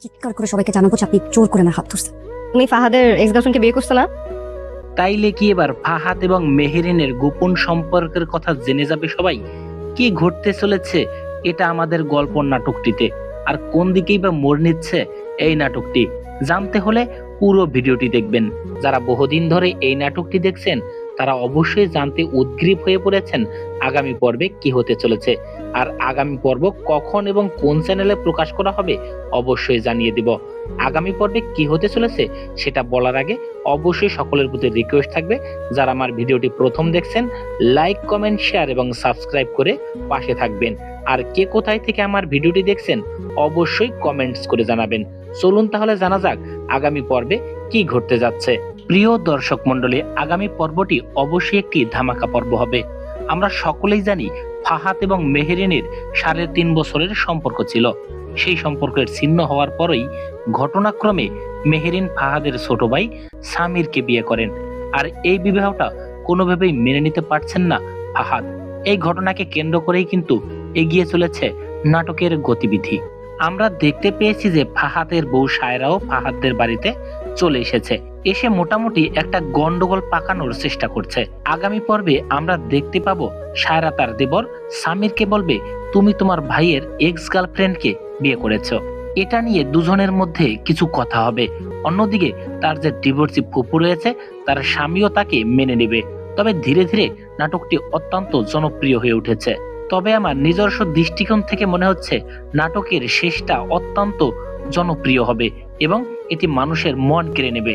চিৎকার করে সবাইকে জানাব যে আপনি জোর করে আমার হাত ধরছেন। তুমি ফাহাদের এক্স গার্লফ্রেন্ডকে বিয়ে করছ না। তাইলে কি এবার ফাহাদ এবং মেহেরিনের গোপন সম্পর্কের কথা জেনে যাবে সবাই? কি ঘটতে চলেছে? এটা আমাদের গল্প নাটকটিতে। আর কোন দিকেই বা মোড় নিচ্ছে এই নাটকটি? জানতে হলে পুরো ভিডিওটি দেখবেন। যারা বহুদিন ধরে এই নাটকটি দেখছেন, তারা অবশ্যই জানতে উদ্গ্রীব হয়ে পড়েছেন আগামী পর্বে কি হতে চলেছে। আর আগামী পর্ব কখন এবং কোন চ্যানেলে প্রকাশ করা হবে, অবশ্যই জানিয়ে দিব। আগামী পর্বে কি হতে চলেছে, সেটা বলার আগে অবশ্যই সকলের প্রতি রিকোয়েস্ট থাকবে, যারা আমার ভিডিওটি প্রথম দেখছেন লাইক কমেন্ট শেয়ার এবং সাবস্ক্রাইব করে পাশে থাকবেন। আর কে কোথায় থেকে আমার ভিডিওটি দেখছেন, অবশ্যই কমেন্টস করে জানাবেন। চলুন তাহলে জানা যাক আগামী পর্বে কি ঘটতে যাচ্ছে? প্রিয় দর্শক মণ্ডলী, আগামী পর্বটি অবশ্যই একটি ধামাকা পর্ব হবে। আমরা সকলেই জানি ফাহাদ এবং মেহেরিনের সাড়ে তিন বছরের সম্পর্ক ছিল। সেই সম্পর্কের ছিন্ন হওয়ার পরেই ঘটনাক্রমে মেহেরিন ফাহাদের ছোট ভাই সামিরকে বিয়ে করেন। আর এই বিবাহটা কোনোভাবেই মেনে নিতে পারছেন না ফাহাদ। এই ঘটনাকে কেন্দ্র করেই কিন্তু এগিয়ে চলেছে নাটকের গতিবিধি। আমরা দেখতে পেয়েছি যে ফাহাদের বউ সায়রাও ফাহাদদের বাড়িতে চলে এসেছে। এসে মোটামুটি একটা গন্ডগোল পাকানোর চেষ্টা করছে। আগামী পর্বে আমরা দেখতে পাবো সায়রা তার দেবর, সামিরকে বলবে, তুমি তোমার ভাইয়ের এক্স গার্লফ্রেন্ডকে বিয়ে করেছ। এটা নিয়ে দুজনের মধ্যে কিছু কথা হবে। অন্যদিকে তার যে ডিভোর্সি ফুপু রয়েছে, তার স্বামীও তাকে মেনে নেবে। তবে ধীরে ধীরে নাটকটি অত্যন্ত জনপ্রিয় হয়ে উঠেছে। তবে আমার নিজস্ব দৃষ্টিকোণ থেকে মনে হচ্ছে নাটকের শেষটা অত্যন্ত জনপ্রিয় হবে এবং এটি মানুষের মন কেড়ে নেবে।